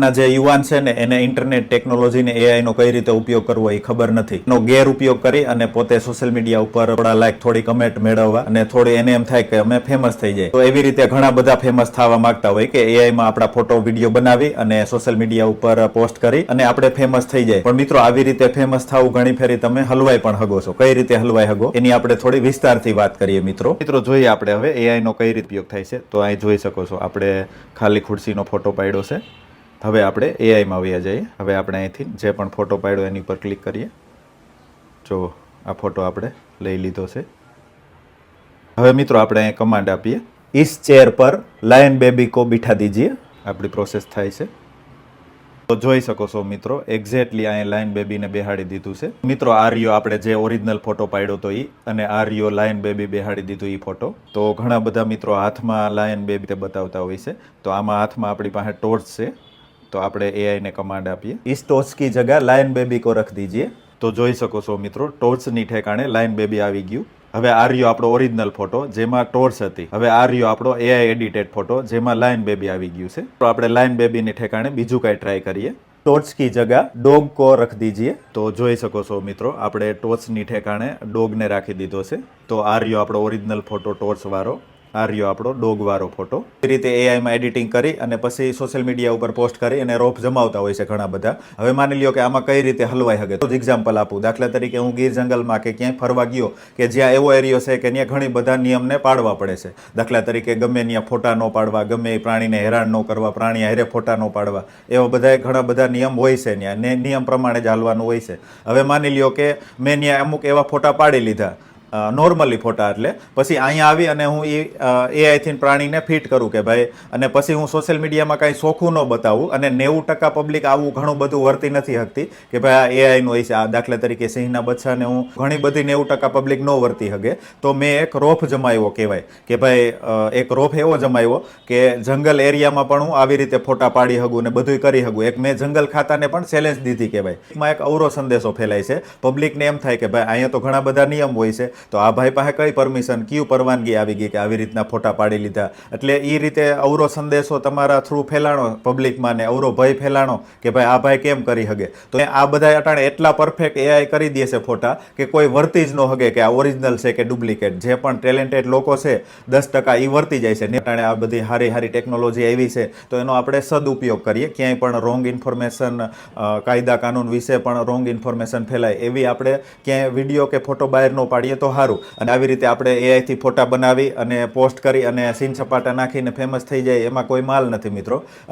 ના જે યુવાન છે ને, એને ઇન્ટરનેટ ટેકનોલોજી ને એઆઈ નો કઈ રીતે ઉપયોગ કરવો એ ખબર નથી. એનો ગેરઉપયોગ કરી અને પોતે સોશિયલ મીડિયા ઉપર થોડા લાઈક થોડી કમેન્ટ મેળવવા અને થોડી એને એમ થાય કે અમે ફેમસ થઈ જાય તો એવી રીતે ઘણા બધા ફેમસ થવા માંગતા હોય કે એઆઈ માં આપણા ફોટો વીડિયો બનાવી અને સોશિયલ મીડિયા ઉપર પોસ્ટ કરી અને આપણે ફેમસ થઈ જાય પણ મિત્રો, આવી રીતે ફેમસ થવું ઘણી ફેરી તમે હલવાઈ પણ હગો છો. કઈ રીતે હલવાઈ હગો? એની આપણે થોડી વિસ્તારથી વાત કરીએ મિત્રો. મિત્રો, જોઈએ આપણે હવે એઆઈ નો કઈ રીતે ઉપયોગ થાય છે. તો અહીં જોઈ શકો છો, આપણે ખાલી ખુરશીનો ફોટો પાડ્યો છે. હવે આપણે એઆઈમાં આવ્યા જઈએ. હવે આપણે અહીંથી જે પણ ફોટો પાડ્યો એની ઉપર ક્લિક કરીએ. જો આ ફોટો આપણે લઈ લીધો છે. હવે મિત્રો આપણે અહીં કમાન્ડ આપીએ. ઇસ ચેર પર લાયન બેબી કો બીઠા દીજીએ. આપણી પ્રોસેસ થાય છે. તો જોઈ શકો છો મિત્રો એક્ઝેક્ટલી અહીંયા લાયન બેબીને બેહાડી દીધું છે. મિત્રો આ રહ્યો આપણે જે ઓરિજિનલ ફોટો પાડ્યો તો એ અને આ રહ્યો લાયન બેબી બેહાડી દીધું એ ફોટો તો ઘણા બધા મિત્રો હાથમાં લાયન બેબી તે બતાવતા હોય છે. તો આમાં હાથમાં આપણી પાસે ટોર્ચ છે. તો આપણે એઆઈને કમાન્ડ આપીએ. ઇસ ટોચ કી જગહ લાયન બેબી કો રખ દીજીએ. તો જોઈ શકો છો મિત્રો ટોર્ચની ઠેકાણે લાયન બેબી આવી ગયું. હવે આ રહ્યો આપણો ઓરિજિનલ ફોટો જેમાં ટોર્ચ હતી. હવે આ રહ્યો આપણો એઆઈ એડિટેડ ફોટો જેમાં લાયન બેબી આવી ગયું છે. તો આપણે લાયન બેબીની ઠેકાણે બીજું કાંઈ ટ્રાય કરીએ. ટોર્ચ કી જગહ ડોગ કો રખ દીજીએ. તો જોઈ શકો છો મિત્રો, આપણે ટોર્ચની ઠેકાણે ડોગને રાખી દીધો છે. તો આ રહ્યો આપણો ઓરિજિનલ ફોટો ટોર્ચ વાળો આ રહ્યો આપણો ડોગવાળો ફોટો. એ રીતે એઆઈમાં એડિટિંગ કરી અને પછી સોશિયલ મીડિયા ઉપર પોસ્ટ કરી અને રોપ જમાવતા હોય છે ઘણા બધા. હવે માની લ્યો કે આમાં કઈ રીતે હલવાઈ શકે? તો એક્ઝામ્પલ આપું. દાખલા તરીકે હું ગીર જંગલમાં કે ક્યાંય ફરવા ગયો કે જ્યાં એવો એરિયો છે કે ત્યાં ઘણી બધા નિયમને પાડવા પડે છે. દાખલા તરીકે ગમે ત્યાં ફોટા ન પાડવા, ગમે એ પ્રાણીને હેરાન ન કરવા પ્રાણી હારે ફોટા ન પાડવા, એવા બધા ઘણા બધા નિયમ હોય છે ત્યાં. ને નિયમ પ્રમાણે જ હાલવાનું હોય છે. હવે માની લ્યો કે મેં ત્યાં અમુક એવા ફોટા પાડી લીધા. નોર્મલી ફોટા એટલે. પછી અહીંયા આવી અને હું એ એઆઈથી પ્રાણીને ફિટ કરું કે ભાઈ, અને પછી હું સોશિયલ મીડિયામાં કાંઈ સોખું ન બતાવું, અને નેવું ટકા પબ્લિક આવું ઘણું બધું વર્તી નથી શકતી કે ભાઈ આ એઆઈનું હોય છે આ દાખલા તરીકે સિંહના બચ્ચાને હું ઘણી બધી નેવું ટકા પબ્લિક ન વર્તી શકે તો મેં એક રોફ જમાવ્યો કહેવાય, કે ભાઈ એક રોફ એવો જમાવ્યો કે જંગલ એરિયામાં પણ હું આવી રીતે ફોટા પાડી શકું ને બધુંય કરી શકું એક મેં જંગલ ખાતાને પણ ચેલેન્જ દીધી કહેવાય એમાં એક અવરો સંદેશો ફેલાય છે. પબ્લિકને એમ થાય કે ભાઈ, અહીંયા તો ઘણા બધા નિયમ હોય છે. તો આ ભાઈ પાસે કઈ પરમિશન કયું પરવાનગી આવી ગઈ કે આવી રીતના ફોટા પાડી લીધા? એટલે એ રીતે અવરો સંદેશો તમારા થ્રુ ફેલાણો પબ્લિકમાં ને અવરો ભય ફેલાણો કે ભાઈ આ ભાઈ કેમ કરી શકે તો આ બધા અટાણે એટલા પરફેક્ટ એઆઈ કરી દે છે ફોટા કે કોઈ વર્તી જ ન હગે કે આ ઓરિજિનલ છે કે ડુપ્લિકેટ જે પણ ટેલેન્ટેડ લોકો છે, દસ ટકા એ વર્તી જાય છે. ને અટાણે આ બધી હારી હારી ટેકનોલોજી આવી છે. તો એનો આપણે સદુપયોગ કરીએ. ક્યાંય પણ રોંગ ઇન્ફોર્મેશન કાયદા કાનૂન વિશે પણ રોંગ ઇન્ફોર્મેશન ફેલાય એવી આપણે ક્યાંય વીડિયો કે ફોટો બહાર ન પાડીએ તો સારું અને આવી રીતે આપણે એઆઈથી ફોટા બનાવી અને પોસ્ટ કરી અને સીન સપાટા નાખીને ફેમસ થઈ જાય એમાં કોઈ માલ નથી મિત્રો.